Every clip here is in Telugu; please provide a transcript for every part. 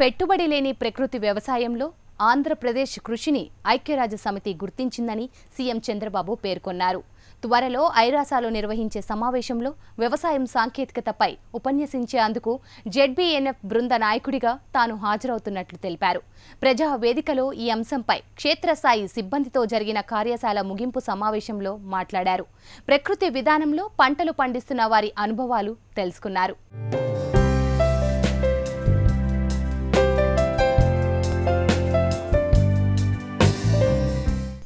పెట్టుబడి లేని ప్రకృతి వ్యవసాయంలో ఆంధ్రప్రదేశ్ కృషిని ఐక్యరాజ్య సమితి గుర్తించిందని సీఎం చంద్రబాబు పేర్కొన్నారు. త్వరలో ఐరాసాలో నిర్వహించే సమావేశంలో వ్యవసాయం సాంకేతికతపై ఉపన్యసించేందుకు జెడ్బీఎన్ఎఫ్ బృంద నాయకుడిగా తాను హాజరవుతున్నట్లు తెలిపారు. ప్రజా వేదికలో ఈ అంశంపై క్షేత్రస్థాయి సిబ్బందితో జరిగిన కార్యశాల ముగింపు సమావేశంలో మాట్లాడారు. ప్రకృతి విధానంలో పంటలు పండిస్తున్న వారి అనుభవాలు తెలుసుకున్నారు.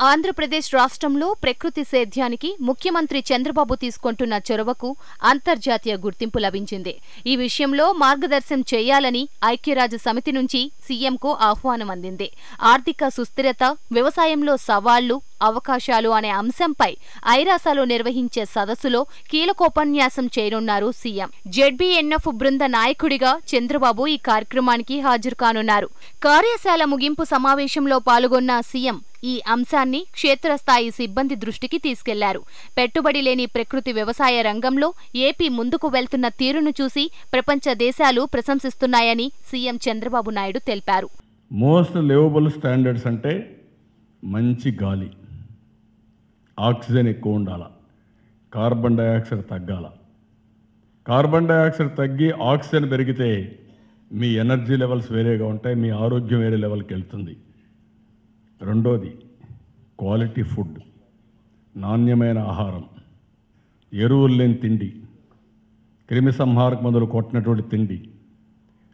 ఆంధ్రప్రదేశ్ రాష్ట్రంలో ప్రకృతి సేద్యానికి ముఖ్యమంత్రి చంద్రబాబు తీసుకుంటున్న చొరవకు అంతర్జాతీయ గుర్తింపు లభించింది. ఈ విషయంలో మార్గదర్శనం చేయాలని ఐక్యరాజ్య సమితి నుంచి సీఎంకు ఆహ్వానం అందింది. ఆర్థిక సుస్థిరత వ్యవసాయంలో సవాళ్ళు అవకాశాలు అనే అంశంపై ఐరాసాలో నిర్వహించే సదస్సులో కీలకోపన్యాసం చేయనున్నారు సీఎం. జెడ్బీఎన్ఎఫ్ బృంద నాయకుడిగా చంద్రబాబు ఈ కార్యక్రమానికి హాజరు కానున్నారు. కార్యశాల ముగింపు సమావేశంలో పాల్గొన్న సీఎం ఈ అంశాన్ని క్షేత్రస్థాయి సిబ్బంది దృష్టికి తీసుకెళ్ళారు. పెట్టుబడి లేని ప్రకృతి వ్యవసాయ రంగంలో ఏపీ ముందుకు వెళ్తున్న తీరును చూసి ప్రపంచ దేశాలు ప్రశంసిస్తున్నాయని సీఎం చంద్రబాబు నాయుడు తెలిపారు. మోస్ట్ లివబుల్ స్టాండర్డ్స్ అంటే మంచి గాలి. ఆక్సిజన్ ఎక్కువ ఉండాల. కార్బన్ డయాక్సైడ్ తగ్గాల. కార్బన్ డయాక్సైడ్ తగ్గి ఆక్సిజన్ పెరిగితే మీ ఎనర్జీ లెవెల్స్ వేరేగా ఉంటాయి మీ ఆరోగ్యం వేరే లెవెల్కి వెళ్తుంది. రెండోది క్వాలిటీ ఫుడ్ నాణ్యమైన ఆహారం. ఎరువులు లేని తిండి క్రిమి సంహారక మందులు కొట్టినటువంటి తిండి.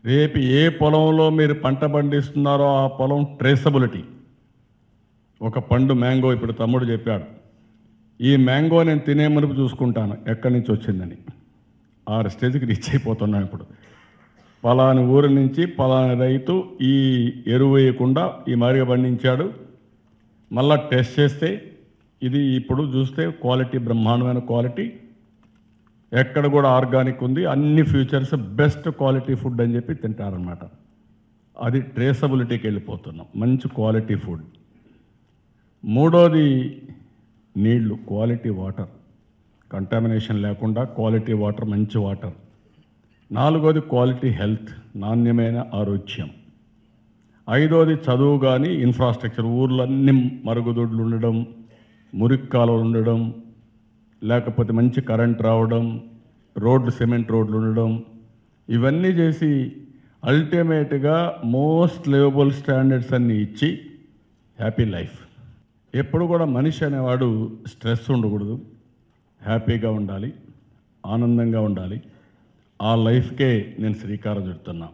రేపు ఏ పొలంలో మీరు పంట పండిస్తున్నారో ఆ పొలం ట్రేసబిలిటీ ఒక పండు మ్యాంగో ఇప్పుడు తమ్ముడు చెప్పాడు. ఈ మ్యాంగో నేను తినే మునుపు చూసుకుంటాను ఎక్కడి నుంచి వచ్చిందని. ఆ స్టేజ్కి రీచ్ అయిపోతున్నాం ఇప్పుడు. పలాని ఊరి నుంచి పలాని రైతు ఈ ఎరువు వేయకుండా ఈ మారిగా పండించాడు. మళ్ళా టెస్ట్ చేస్తే ఇది ఇప్పుడు చూస్తే క్వాలిటీ బ్రహ్మాండమైన క్వాలిటీ. ఎక్కడ కూడా ఆర్గానిక్ ఉంది. అన్ని ఫ్యూచర్స్ బెస్ట్ క్వాలిటీ ఫుడ్ అని చెప్పి తింటారనమాట అది ట్రేసబిలిటీకి వెళ్ళిపోతున్నాం. మంచి క్వాలిటీ ఫుడ్. మూడోది నీళ్ళు క్వాలిటీ వాటర్. కంటామినేషన్ లేకుండా క్వాలిటీ వాటర్ మంచి వాటర్. నాలుగోది క్వాలిటీ హెల్త్ నాణ్యమైన ఆరోగ్యం. ఐదోది చదువు కానీ ఇన్ఫ్రాస్ట్రక్చర్ ఊర్లన్నీ మరుగుదొడ్లు ఉండడం మురికి కాలువలు ఉండడం లేకపోతే మంచి కరెంట్ రావడం రోడ్లు సిమెంట్ రోడ్లు ఉండడం ఇవన్నీ చేసి అల్టిమేట్గా మోస్ట్ లివబుల్ స్టాండర్డ్స్ అన్నీ ఇచ్చి హ్యాపీ లైఫ్ ఎప్పుడు కూడా మనిషి అనేవాడు స్ట్రెస్ ఉండకూడదు. హ్యాపీగా ఉండాలి. ఆనందంగా ఉండాలి. ఆ లైఫ్కే నేను శ్రీకారం చుడుతున్నా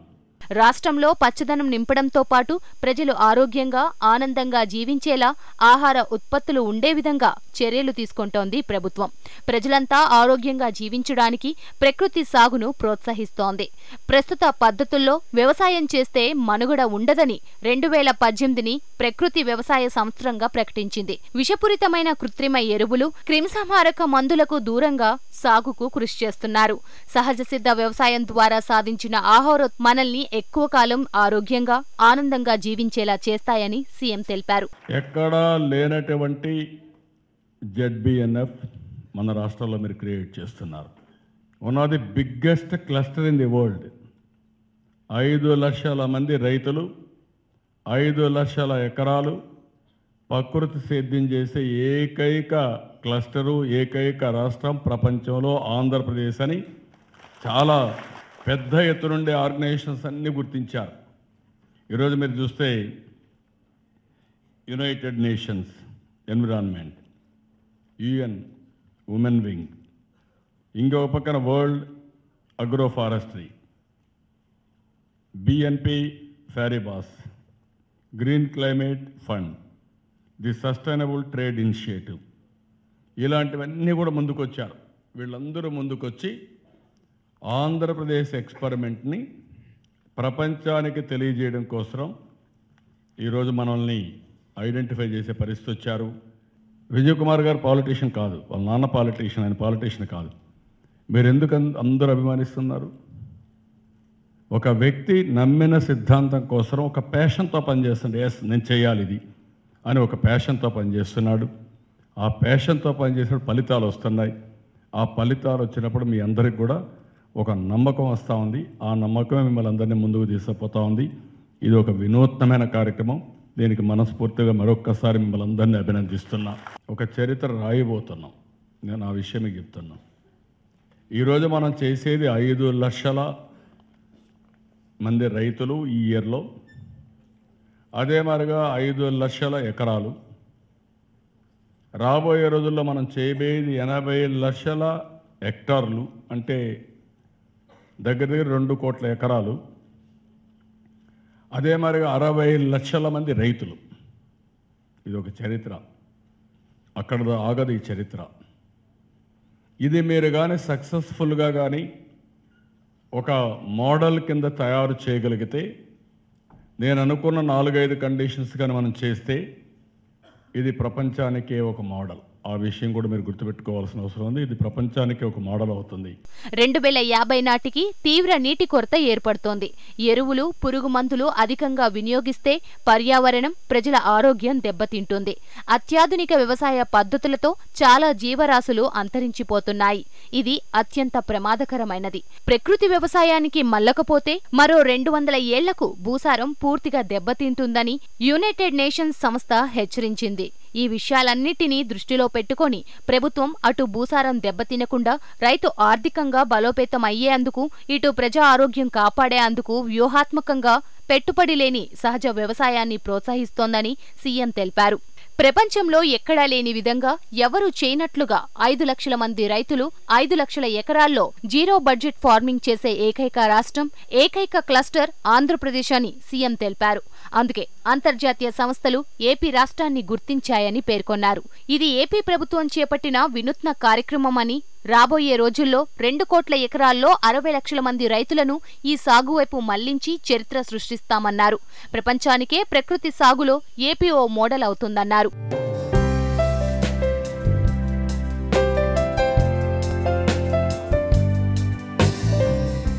రాష్ట్రంలో పచ్చదనం నింపడంతో పాటు ప్రజలు ఆరోగ్యంగా ఆనందంగా జీవించేలా ఆహార ఉత్పత్తులు ఉండే విధంగా చర్యలు తీసుకుంటోంది ప్రభుత్వం. ప్రజలంతా ఆరోగ్యంగా జీవించడానికి ప్రకృతి సాగును ప్రోత్సహిస్తోంది. ప్రస్తుత పద్ధతుల్లో వ్యవసాయం చేస్తే మనుగడ ఉండదని రెండు వేల పద్దెనిమిదిని ప్రకృతి వ్యవసాయ సంవత్సరంగా ప్రకటించింది. విషపూరితమైన కృత్రిమ ఎరువులు క్రిమిసంహారక మందులకు దూరంగా సాగుకు కృషి చేస్తున్నారు. సహజ సిద్ధ వ్యవసాయం ద్వారా సాధించిన ఆహార మనల్ని ఎక్కువ కాలం ఆరోగ్యంగా ఆనందంగా జీవించేలా చేస్తాయని సీఎం తెలిపారు. ఎక్కడా లేనటువంటి జెడ్బిఎన్ఎఫ్ మన రాష్ట్రంలో మీరు క్రియేట్ చేస్తున్నారు. One of the biggest cluster in the world ఐదు లక్షల మంది రైతులు ఐదు లక్షల ఎకరాలు ప్రకృతి సేద్యం చేసే ఏకైక క్లస్టరు ఏకైక రాష్ట్రం ప్రపంచంలో ఆంధ్రప్రదేశ్ అని చాలా పెద్ద ఎత్తు నుండి ఆర్గనైజేషన్స్ అన్నీ గుర్తించారు. ఈరోజు మీరు చూస్తే United Nations environment UN women wing ఇంకొక పక్కన World Agroforestry BNP Paribas Green Climate Fund the Sustainable Trade Initiative. ఇలాంటివన్నీ కూడా ముందుకొచ్చారు. వీళ్ళందరూ ముందుకొచ్చి ఆంధ్రప్రదేశ్ ఎక్స్పెరిమెంట్ని ప్రపంచానికి తెలియజేయడం కోసం ఈరోజు మనల్ని ఐడెంటిఫై చేసే పరిస్థితి వచ్చారు. విజయ్ కుమార్ గారు పాలిటీషియన్ కాదు వాళ్ళ నాన్న పాలిటీషియన్ ఆయన పాలిటీషియన్ కాదు. మీరు ఎందుకు అందరూ అభిమానిస్తున్నారు? ఒక వ్యక్తి నమ్మిన సిద్ధాంతం కోసం ఒక ప్యాషన్తో పనిచేస్తుండే ఎస్ నేను చేయాలి ఇది అని ఒక ప్యాషన్తో పనిచేస్తున్నాడు. ఆ ప్యాషన్తో పనిచేసిన ఫలితాలు వస్తున్నాయి. ఆ ఫలితాలు వచ్చినప్పుడు మీ అందరికి కూడా ఒక నమ్మకం వస్తూ ఉంది. ఆ నమ్మకమే మిమ్మల్ని అందరినీ ముందుకు తీసుకుపోతా ఉంది. ఇది ఒక వినూత్నమైన కార్యక్రమం. దీనికి మనస్ఫూర్తిగా మరొక్కసారి మిమ్మల్ని అందరినీ అభినందిస్తున్నా. ఒక చరిత్ర రాయబోతున్నాం. నేను ఆ విషయం మీకు చెప్తున్నా. ఈరోజు మనం చేసేది ఐదు లక్షల మంది రైతులు ఈ ఇయర్లో. అదే మరిగా ఐదు లక్షల ఎకరాలు. రాబోయే రోజుల్లో మనం చేయబోయేది ఎనభై లక్షల హెక్టార్లు. అంటే దగ్గర దగ్గర రెండు కోట్ల ఎకరాలు. అదే మరిగా అరవై లక్షల మంది రైతులు. ఇది ఒక చరిత్ర. అక్కడ ఆగదు ఈ చరిత్ర. ఇది మీరు కానీ సక్సెస్ఫుల్గా కానీ ఒక మోడల్ కింద తయారు చేయగలిగితే నేను అనుకున్న నాలుగైదు కండిషన్స్ కానీ మనం చేస్తే ఇది ప్రపంచానికే ఒక మోడల్ ఆ విషయం కూడా మీరు గుర్తుపెట్టుకోవాల్సిన అవసరం ఉంది. ఇది ప్రపంచానికి ఒక మోడల్ అవుతుంది. రెండు వేల యాభై నాటికి తీవ్ర నీటి కొరత ఏర్పడుతోంది. ఎరువులు పురుగు మందులు అధికంగా వినియోగిస్తే పర్యావరణం ప్రజల ఆరోగ్యం దెబ్బతింటుంది. అత్యాధునిక వ్యవసాయ పద్ధతులతో చాలా జీవరాశులు అంతరించిపోతున్నాయి. ఇది అత్యంత ప్రమాదకరమైనది. ప్రకృతి వ్యవసాయానికి మల్లకపోతే మరో రెండు వందల ఏళ్ళకు భూసారం పూర్తిగా దెబ్బతింటుందని యునైటెడ్ నేషన్స్ సంస్థ హెచ్చరించింది. ఈ విషయాలన్నిటినీ దృష్టిలో పెట్టుకొని ప్రభుత్వం అటు భూసారం దెబ్బతినకుండా రైతు ఆర్థికంగా బలోపేతం అయ్యేందుకు ఇటు ప్రజా ఆరోగ్యం కాపాడేందుకు వ్యూహాత్మకంగా పెట్టుబడి లేని సహజ వ్యవసాయాన్ని ప్రోత్సహిస్తోందని సీఎం తెలిపారు. ప్రపంచంలో ఎక్కడా లేని విధంగా ఎవరూ చేయనట్లుగా ఐదు లక్షల మంది రైతులు ఐదు లక్షల ఎకరాల్లో జీరో బడ్జెట్ ఫార్మింగ్ చేసే ఏకైక రాష్ట్రం ఏకైక క్లస్టర్ ఆంధ్రప్రదేశ్ అని సీఎం తెలిపారు. అందుకే అంతర్జాతీయ సంస్థలు ఏపీ రాష్ట్రాన్ని గుర్తించాయని పేర్కొన్నారు. ఇది ఏపీ ప్రభుత్వం చేపట్టిన వినూత్న కార్యక్రమమని రాబోయే రోజుల్లో రెండు కోట్ల ఎకరాల్లో అరవై లక్షల మంది రైతులను ఈ సాగు వైపు మళ్ళించి చరిత్ర సృష్టిస్తామన్నారు. ప్రపంచానికే ప్రకృతి సాగులో ఏపీ ఓ మోడల్ అవుతుందన్నారు.